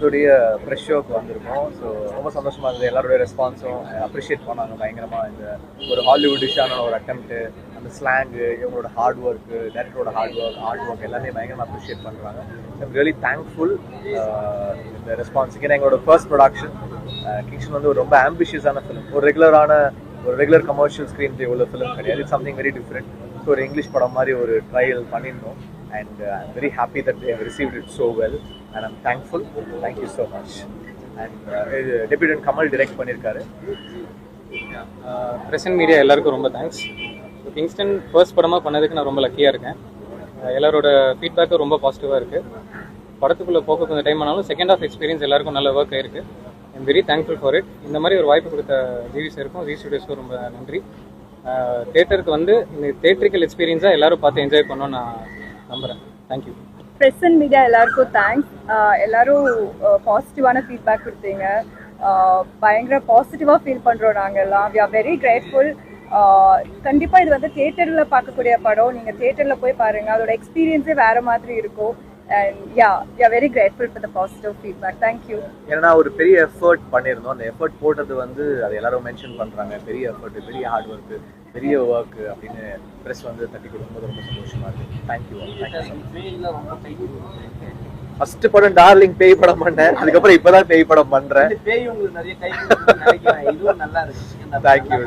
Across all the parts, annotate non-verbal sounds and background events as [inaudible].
இதோடைய ஃப்ரெஷ் ஷோக்கு வந்திருக்கோம். ஸோ ரொம்ப சந்தோஷமாக இருந்தது. எல்லாருடைய ரெஸ்பான்ஸும் அப்ரிஷியேட் பண்ணாங்க. பயங்கரமாக இந்த ஒரு ஹாலிவுட் டிஷ்ஷான ஒரு அட்டம்ப்ட்டு அந்த ஸ்லாங்கு இவங்களோட ஹார்ட் ஒர்க்கு டேரக்டரோட ஹார்ட் ஒர்க் ஆர்ட் ஒர்க் எல்லாமே பயங்கரமாக அப்ரிஷியேட் பண்ணுறாங்க ஐம் ரியலி தேங்க்ஃபுல் இந்த ரெஸ்பான்ஸுக்கு ஏன்னா எங்களோட ஃபர்ஸ்ட் ப்ரொடக்ஷன் கிங்ஷன் வந்து ஒரு ரொம்ப ஆம்பிஷியஸான ஃபிலிம் ஒரு ரெகுலரான ஒரு ரெகுலர் கமர்ஷியல் ஸ்க்ரீன் பிளே உள்ள ஃபிலிம் கிடையாது. It's something very different so ஒரு இங்கிலீஷ் படம் மாதிரி ஒரு ட்ரையல் பண்ணியிருந்தோம். And I'm very happy that they've received it so well and I'm thankful thank you so much and debutant Kamal direct பண்ணியிருக்காரு present media எல்லாருக்கும் ரொம்ப thanks so Kingston first படமாக பண்ணதுக்கு நான் ரொம்ப லக்கியாக இருக்கேன். Uh, எல்லாரோட ஃபீட்பேக்கும் ரொம்ப பாசிட்டிவாக இருக்குது படத்துக்குள்ளே போக கொஞ்சம் டைம் ஆனாலும் செகண்ட் ஆஃப் எக்ஸ்பீரியன்ஸ் எல்லாருக்கும் நல்ல ஒர்க் ஆயிருக்கு. I'm very thankful for it இந்த மாதிரி ஒரு வாய்ப்பு கொடுத்த ஜிவி சாருக்கும் ஜி ஸ்டுடியோஸ்க்கும் ரொம்ப நன்றி. Uh, தேட்டருக்கு வந்து இந்த தேட்டரிக்கல் எக்ஸ்பீரியன்ஸாக எல்லாரும் பார்த்து என்ஜாய் பண்ணோன்னு நான் நம்புகிறேன் thank you press and media எல்லாருக்கும் தேங்க்ஸ் எல்லாரும் பாசிட்டிவான ஃபீட்பேக் கொடுத்தீங்க. பயங்கர பாசிட்டிவாக ஃபீல் பண்ணுறோம் நாங்கள் எல்லாம் வி ஆர் வெரி கிரேட்ஃபுல் கண்டிப்பாக இது வந்து தியேட்டரில் பார்க்கக்கூடிய படம். நீங்கள் தியேட்டரில் போய் பாருங்கள் அதோட எக்ஸ்பீரியன்ஸே வேறு மாதிரி இருக்கும். And ya we are very grateful for the positive feedback thank you ஏன்னா ஒரு பெரிய எஃபர்ட் பண்ணியிருந்தோம். அந்த எஃபர்ட் போட்டது வந்து அது எல்லாரும் மென்ஷன் பண்ணுறாங்க பெரிய எஃபர்ட் பெரிய ஹார்ட் ஒர்க்கு பெரிய ஒர்க் அப்படின்னு ப்ரெஸ் வந்து தட்டி கொடுக்கும்போது ரொம்ப சந்தோஷமா இருக்கு. தேங்க்யூ ஃபர்ஸ்ட் படம் டார்லிங் பேய் படம் பண்ணேன். அதுக்கப்புறம் இப்பதான் பேய் படம் பண்றேன். பேய் உங்களுக்கு நிறைய கை இதுவும் நல்லா இருக்கு. தேங்க்யூ.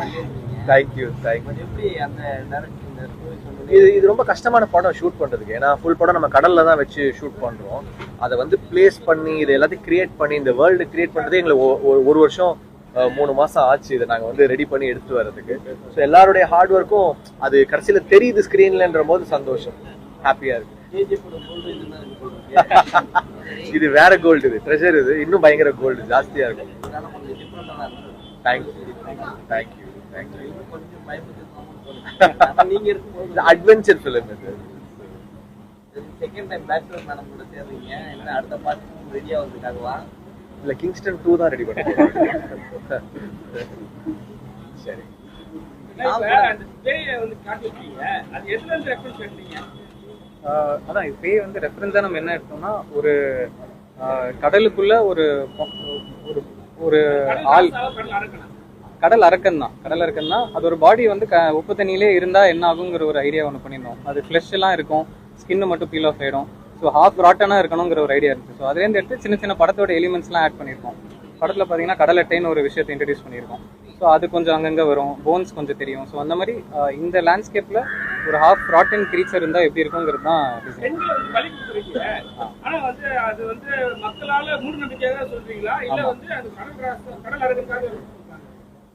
தேங்க்யூ தேங்க்யூ எப்படி அந்த இது இது ரொம்ப கஷ்டமான படம் ஷூட் பண்றதுக்கு. ஏன்னா ஃபுல் படம் நம்ம கடல்ல தான் வச்சு ஷூட் பண்றோம். அதை வந்து பிளேஸ் பண்ணி இது எல்லாத்தையும் கிரியேட் பண்ணி இந்த வேர்ல்டு கிரியேட் பண்றதே எங்களுக்கு ஒரு வருஷம் மூணு மாசம் ஆச்சு. இதை நாங்க வந்து ரெடி பண்ணி எடுத்துட்டு வர்றதுக்கு. ஸோ எல்லாருடைய ஹார்ட் ஒர்க்கும் அது கடைசியில தெரியுது ஸ்கிரீன்லன்ற போது சந்தோஷம். ஹாப்பியா இருக்கு. [laughs] இது வேற கோல்டு இது. ட்ரெஷர் இது. இன்னும் பயங்கர கோல்டு ஜாஸ்தியா இருக்கும். Thank you thank you thank you நீங்க அட்வென்ச்சர் ஃபிலிம் இது. செகண்ட் டைம் பேச்சுலர் மேடம் கூட சேர்றீங்க அடுத்த பார்ட்டி ரெடியா வந்திருக்காங்களா இல்ல கிங்ஸ்டன் டூ தான் ரெடி பண்ணி சரி. பேயை வந்து இருந்து ரெஃபரன்ஸ் அதான் பேய் வந்து ரெஃபரன்ஸாக நம்ம என்ன எடுத்தோம்னா ஒரு கடலுக்குள்ள ஒரு ஒரு ஒரு ஆள். கடல் அரக்கன்? தான். கடல் அரக்கன் தான். அது ஒரு பாடி வந்து க உப்பு தண்ணியிலே இருந்தால் என்ன ஆகுங்கிற ஒரு ஐடியா ஒன்று பண்ணியிருந்தோம். அது ஃப்ளஷ் எல்லாம் இருக்கும். ஸ்கின்னு மட்டும் பீல் ஆஃப் ஆயிடும். ஸோ ஹாஃப் ராட்டனாக இருக்கணுங்கிற ஒரு ஐடியா இருந்துச்சு. ஸோ அதுலேருந்து எடுத்து சின்ன சின்ன படத்தோட எலிமெண்ட்ஸ்லாம் ஆட் பண்ணியிருக்கோம். படத்தில் பார்த்தீங்கன்னா கடல் அட்டைன்னு ஒரு விஷயத்தை இன்ட்ரடியூஸ் பண்ணியிருக்கோம். ஸோ அது கொஞ்சம் அங்கங்கே வரும். போன்ஸ் கொஞ்சம் தெரியும். ஸோ அந்த மாதிரி இந்த லேண்ட்ஸ்கேப்பில் ஒரு ஹாஃப் ராட்டன் கிரீச்சர் இருந்தால் எப்படி இருக்குங்கிறது தான்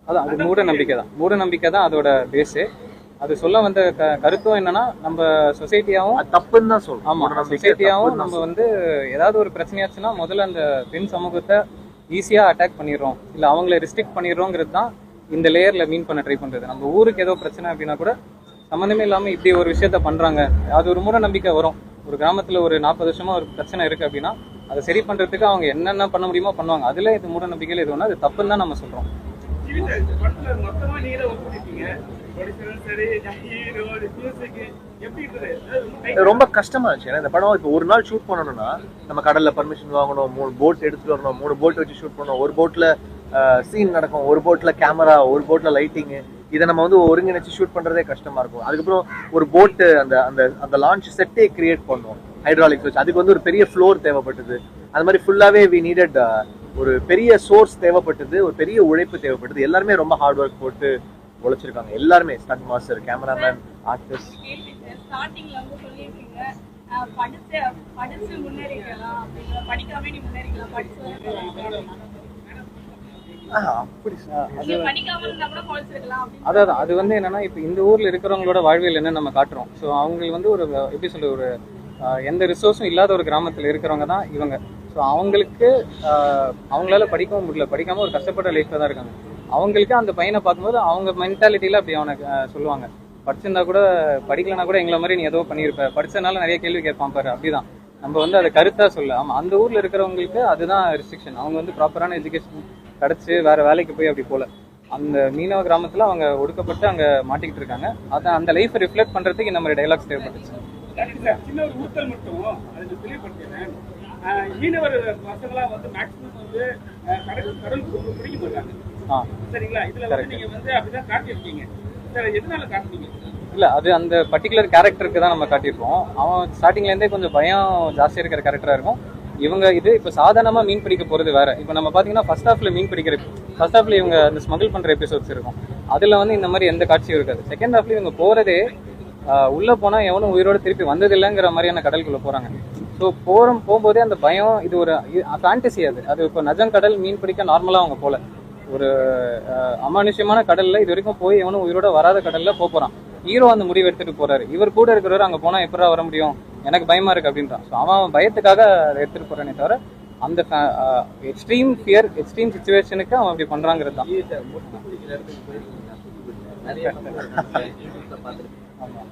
அதான் அது மூட நம்பிக்கை தான் மூட நம்பிக்கை தான். அதோட பேஸு அது சொல்ல வந்த க கருத்தும் என்னன்னா நம்ம சொசைட்டியாவும் தப்புன்னு தான் சொல்றோம். ஆமா சொசைட்டியாவும் நம்ம வந்து ஏதாவது ஒரு பிரச்சனையாச்சுன்னா முதல்ல அந்த பெண் சமூகத்தை ஈஸியா அட்டாக் பண்ணிடுறோம். இல்ல அவங்கள ரெஸ்ட்ரிக்ட் பண்ணிடுறோங்கிறது தான் இந்த லேயர்ல மீன் பண்ண ட்ரை பண்றது. நம்ம ஊருக்கு ஏதோ பிரச்சனை அப்படின்னா கூட சம்மந்தமே இல்லாம இப்படி ஒரு விஷயத்த பண்றாங்க. அது ஒரு மூட நம்பிக்கை வரும். ஒரு கிராமத்துல ஒரு நாற்பது வருஷமா ஒரு பிரச்சனை இருக்கு அப்படின்னா அதை சரி பண்றதுக்கு அவங்க என்னென்ன பண்ண முடியுமோ பண்ணுவாங்க. அதுல இது மூட நம்பிக்கையில இது ஒன்று அது தப்புன்னு தான் நம்ம சொல்றோம். ரொம்ப கஷ்டமா இருந்துச்சு. ஏன்னா இந்த படம் இப்போ ஒரு நாள் ஷூட் பண்ணணும்னா நம்ம கடல்ல பர்மிஷன் வாங்கணும் மூணு போட் எடுத்துட்டு வரணும் மூணு போட் வச்சு ஷூட் பண்ணணும். ஒரு போட்ல சீன் நடக்கும் ஒரு போட்ல கேமரா ஒரு போட்ல லைட்டிங் இதை நம்ம வந்து ஒருங்கிணைச்சு ஷூட் பண்றதே கஷ்டமா இருக்கும். அதுக்கப்புறம் ஒரு போட்டு அந்த அந்த அந்த லான்ச் செட்டே கிரியேட் பண்ணோம். ஹைட்ராலிக்ஸ் வச்சு. அதுக்கு வந்து ஒரு பெரிய ஃப்ளோர் தேவைப்பட்டது. அது மாதிரி ஃபுல்லாவே வி நீடட் ஒரு பெரிய சோர்ஸ் தேவைப்பட்டது ஒரு பெரிய உழைப்பு தேவைப்பட்டது. எல்லாருமே ரொம்ப ஹார்ட் ஒர்க் போட்டு உழைச்சிருக்காங்க. எல்லாருமே ஸ்டண்ட் மாஸ்டர் கேமராமேன் ஆர்டிஸ்ட் ஸ்டார்டிங்ல வந்து சொல்லியிருக்கீங்க படிச்சு படிச்சு முன்னேறிக்கலாம் படிக்காம நீ முன்னேறிக்கலாம் படிச்சு அது வந்து என்னன்னா இப்போ இந்த ஊர்ல இருக்கிறவங்களோட வாழ்வியல் என்ன நம்ம காட்டுறோம். ஸோ அவங்க வந்து ஒரு எப்படி சொல்ற ஒரு எந்த ரிசோர்ஸும் இல்லாத ஒரு கிராமத்தில் இருக்கிறவங்க தான் இவங்க. ஸோ அவங்களுக்கு அவங்களால படிக்கவும் முடியல. படிக்காம ஒரு கஷ்டப்பட்ட லைஃப்ல தான் இருக்காங்க. அவங்களுக்கு அந்த பையனை பார்க்கும்போது அவங்க மென்டாலிட்டியில் அப்படி அவனை சொல்லுவாங்க. படிச்சிருந்தா கூட படிக்கலனா கூட எங்களை மாதிரி நீ ஏதோ பண்ணியிருப்ப. படிச்சதுனால நிறைய கேள்வி கேட்பான் பாரு அப்படிதான். நம்ம வந்து அதை கருத்தா சொல்ல. ஆமா அந்த ஊர்ல இருக்கிறவங்களுக்கு அதுதான் ரெஸ்ட்ரிக்ஷன் அவங்க வந்து ப்ராப்பரான எஜுகேஷன் கிடச்சி வேற வேலைக்கு போய் அப்படி போல. அந்த மீனவ கிராமத்துல அவங்க ஒடுக்கப்பட்டு அங்க மாட்டிக்கிட்டு இருக்காங்க. அதான் அந்த லைஃப் ரிஃப்ளெக்ட் பண்றதுக்கு இந்த மாதிரி டைலாக்ஸ் தேவைப்பட்டுச்சு. சின்ன ஒரு ஊத்தல் மட்டும் தெளிவுபடுத்தினேன் மீனவர் பசங்களாம் வந்து மேக்ஸிமம் வந்து கடல் கடல் பிடிக்க மாட்டாங்க சரிங்களா? இதுல வந்து நீங்க வந்து அப்படிதான் காட்டியிருக்கீங்க. சார் எதனால காட்டுனீங்க? இல்ல அது அந்த பர்டிகுலர் கேரக்டருக்கு தான் நம்ம காட்டியிருக்கோம். அவன் ஸ்டார்டிங்ல இருந்தே கொஞ்சம் பயம் ஜாஸ்தியா இருக்கிற கேரக்டரா இருக்கும். இவங்க இது இப்போ சாதாரணமா மீன் பிடிக்க போறது வேற. இப்போ நம்ம பாத்தீங்கன்னா ஃபர்ஸ்ட் ஹாஃப்ல மீன் பிடிக்கிற ஃபர்ஸ்ட் ஹாஃப்ல இவங்க அந்த ஸ்மகிள் பண்ற எபிசோட்ஸ் இருக்கும். அதுல வந்து இந்த மாதிரி எந்த காட்சியும் இருக்காது. செகண்ட் ஹாஃப்ல இவங்க போறதே ஆஹ், உள்ள போனா எவனும் உயிரோட திருப்பி வந்ததில்லைங்கிற மாதிரியான கடலுக்குள்ள போறாங்க. ஸோ போறோம் போகும்போதே அந்த பயம் இது ஒரு ஃபேண்டசி அது. அது இப்போ நஜம் கடல் மீன் பிடிக்க நார்மலா அவங்க போல. ஒரு அமானுஷ்யமான கடல்ல இது வரைக்கும் போய் எவனும் உயிரோட வராத கடல்ல போறான். ஹீரோ அந்த முடிவு எடுத்துட்டு போறாரு. இவர் கூட இருக்கிறவர் அங்க போனா எப்படா வர முடியும்? எனக்கு பயமா இருக்கு அப்படின்றான். ஸோ அவன் பயத்துக்காக அதை எடுத்துட்டு போறானே தவிர அந்த எக்ஸ்ட்ரீம் ஃபியர் எக்ஸ்ட்ரீம் சுச்சுவேஷனுக்கு அவன் அப்படி பண்றாங்கிறது தான். ஆமா.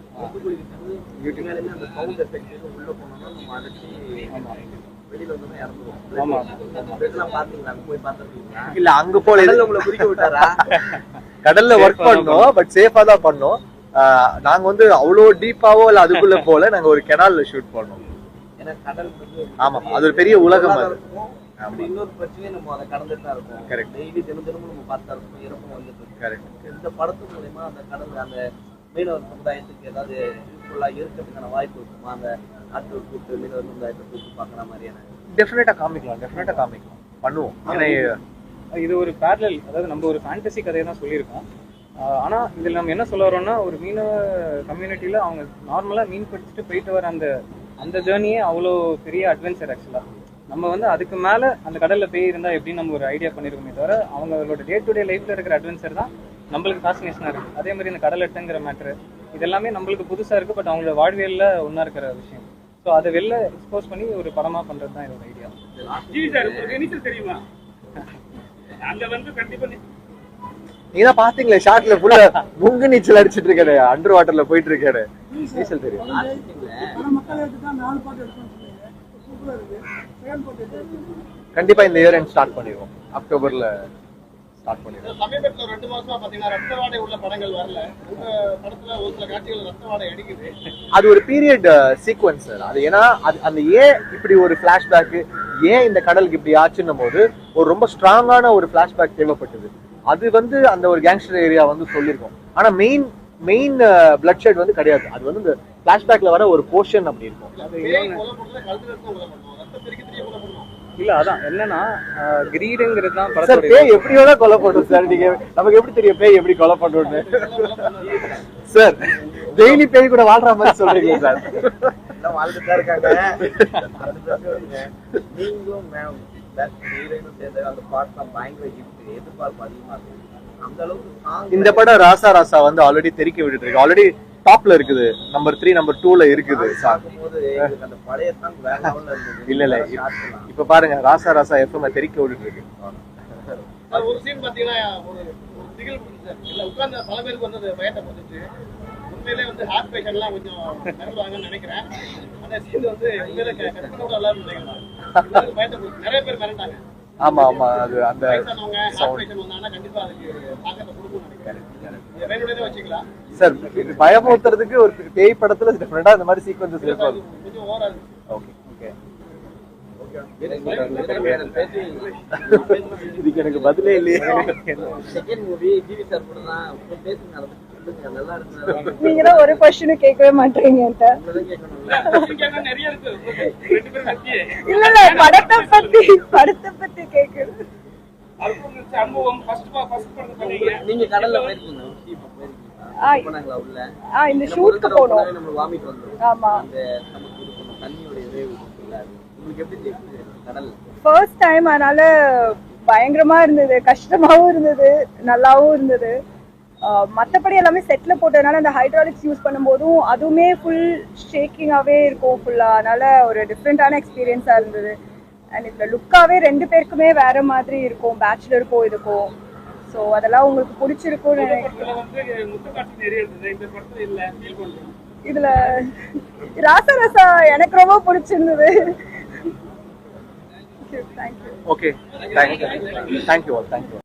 வெளியில இறந்துருவோம் ஆமா. இதெல்லாம் பாத்தீங்களா அங்க போய் பார்த்துருக்கீங்களா இல்ல அங்க போல கடல்ல உங்களை குளிக்க விட்டாரா? [laughs] கடல்ல ஒர்க் பண்ணோம் பட் சேஃபா தான் பண்ணோம். ஆஹ் நாங்க வந்து அவ்வளோ டீப்பாவோ இல்ல அதுக்குள்ள போல நாங்க ஒரு கெனால்ல ஷூட் பண்ணோம். ஏன்னா கடல் வந்து ஆமா அது ஒரு பெரிய உலகம் அது. இன்னொரு பிரச்சனையும் நம்ம அதை கடந்துட்டு தான் இருக்கோம். Correct. டெய்லி தினம் தினமும் நம்ம பார்த்தா இருக்கும் இறப்பும் வந்துட்டு கரெக்ட் இந்த படத்து மூலயமா அந்த கடல் அந்த மீனவர் சமுதாயத்துக்கு ஏதாவது யூஸ்ஃபுல்லா இருக்கிறதுக்கான வாய்ப்பு இருக்குமா? அந்த ஆட்கள் கூப்பிட்டு மீனவர் சமுதாயத்தை கூப்பிட்டு பார்க்குற மாதிரியான. டெஃபினட்டா காமிக்கலாம் டெஃபினட்டா காமிக்கலாம். பண்ணுவோம். ஏன்னா இது ஒரு பேரலல் அதாவது நம்ம ஒரு ஃபேண்டசி கதையை தான் சொல்லியிருக்கோம். ஆஹ் ஆனா இதுல நம்ம என்ன சொல்ல வரோம்னா ஒரு மீனவ கம்யூனிட்டியில அவங்க நார்மலா மீன் பிடிச்சிட்டு போயிட்டு வர அந்த அந்த ஜேர்னியே அவ்வளோ பெரிய அட்வென்ச்சர் ஆக்சுவலா நம்ம வந்து அதுக்கு மேல அந்த கடல்ல போய் இருந்தா எப்படின்னு நம்ம ஒரு ஐடியா பண்ணிருக்கோமே தவிர அவங்களோட டே டு டே லைஃப்ல இருக்கிற அட்வென்ச்சர் தான் நம்மளுக்கு ஃபேசினேஷனா இருக்கு. அதே மாதிரி இந்த கடல் எட்டுங்கிற மேட்ரு இதெல்லாமே நம்மளுக்கு புதுசா இருக்கு பட் அவங்களோட வாழ்வியல்ல ஒண்ணா இருக்கிற விஷயம். ஸோ அதை வெளில எக்ஸ்போஸ் பண்ணி ஒரு படமா பண்றது தான் இதோட ஐடியா ஜி சார் உங்களுக்கு நீச்சல் தெரியுமா? அங்க வந்து நீங்க தான் பாத்தீங்களே ஷார்ட்ல ஃபுல்லா முங்கு நீச்சல் அடிச்சிட்டு இருக்காரு அண்டர் வாட்டர்ல போயிட்டு இருக்காரு நீச்சல் தெரியும். கண்டிப்பா இந்த இயர் எண்ட் ஸ்டார்ட் பண்ணிடுவோம். அக்டோபர்ல ஸ்டார்ட் பண்ணிடுவோம் சமீபத்துல ரெண்டு மாசமா பாத்தீங்கன்னா ரத்த வாடை உள்ள படங்கள் வரல. உங்க படத்துல ஒரு சில காட்சிகள் ரத்த வாடை அடிக்குது. அது ஒரு பீரியட் சீக்வன்ஸ் சார் அது ஏன்னா அது அந்த ஏன் இப்படி ஒரு ஃபிளாஷ்பேக் ஏன் இந்த கடலுக்கு இப்படி ஆச்சுன்னும் போது ஒரு ரொம்ப ஸ்ட்ராங்கான ஒரு ஃபிளாஷ்பேக் தேவைப்பட்டது. அது வந்து அந்த ஒரு கேங்ஸ்டர் ஏரியா வந்து சொல்லியிருக்கோம். ஆனா மெயின் மெயின் பிளட் ஷெட் வந்து கிடையாது. அது வந்து இந்த ஃபிளாஷ்பேக்ல வர ஒரு போர்ஷன் அப்படி இருக்கும். இல்ல அதான். என்னன்னா கிரீடுங்கிறது தான் சார் பேய் எப்படி வேணா கொலை பண்ணும் சார் நீங்க நமக்கு எப்படி தெரியும் பேய் எப்படி கொலை பண்ணுன்னு சார் டெய்லி பேய் கூட வாழ்ற மாதிரி சொல்றீங்க சார். எல்லாம் வாழ்ந்துட்டு இருக்காங்க. நீங்களும் மேம் அந்த பயங்கர ஹிட் எதிர்பார்ப்பு அதிகமா இருக்கு. அந்த அளவுக்கு song இந்த படம் ராசா ராசா வந்து ஆல்ரெடி தெறிக்க விட்டுட்டு இருக்கு. ஆல்ரெடி டாப்ல இருக்குது. நம்பர் த்ரீ நம்பர் டூல இருக்குது. இருந்தது. இல்ல இல்ல. இப்ப பாருங்க. ராசா ராசா எஃப்எம் தெறிக்க விட்டுட்டு இருக்கு சார், ஒரு சீன் பாத்தீங்கன்னா ஒரு திகில் சார். இல்ல உட்கார்ந்த பல பேருக்கு வந்து அது பயத்தை போட்டுச்சு உண்மையிலே வந்து ஹார்ட் பேஷண்ட்லாம் கொஞ்சம் மிரளுவாங்கன்னு நினைக்கிறேன். அந்த சீன் வந்து உண்மையிலே எல்லாரும் நினைக்கிறேன் பயத்தை நிறைய பேர் மிரண்டாங்க ஆமா ஆமா. அது அந்த கண்டிப்பா அதுக்கு தாக்கத்தை கொடுக்கும்னு நினைக்கிறேன். வச்சுக்கலாம். சார் பயமுறுத்துறதுக்கு ஒரு பேய் படத்துல டிஃபரெண்டா இந்த மாதிரி சீக்வன்சஸ் இருக்கும். ஓகே இதுக்கு எனக்கு பதிலே இல்லையே. நீங்க [laughs] ஒரு கொஸ்டினும் கேட்கவே மாட்டீங்க இல்ல இல்ல படத்தை பத்தி படத்தை நீங்க கடல்ல போயிருக்கீங்க. இந்த ஷூட்க்கு போனோம். ஆமா. ஃபர்ஸ்ட் டைம் அதனால பயங்கரமா இருந்தது கஷ்டமாவும் இருந்தது நல்லாவும் இருந்தது. மத்தபடி எல்லாமே செட்ல போட்டதுனால அந்த ஹைட்ராலிக்ஸ் யூஸ் பண்ணும்போதும் அதுவுமே ஃபுல் ஷேக்கிங்காவே இருக்கும் ஃபுல்லா அதனால ஒரு டிஃப்ரெண்டான எக்ஸ்பீரியன்ஸா இருந்தது. அண்ட் இதுல லுக்காவே ரெண்டு பேருக்குமே வேற மாதிரி இருக்கும் பேச்சுலருக்கும் இதுக்கும் ஸோ அதெல்லாம் உங்களுக்கு பிடிச்சிருக்கும்னு நினைக்கிறேன். இதுல ராசா ராசா எனக்கு ரொம்ப பிடிச்சிருந்தது. Thank you okay thank you thank you thank you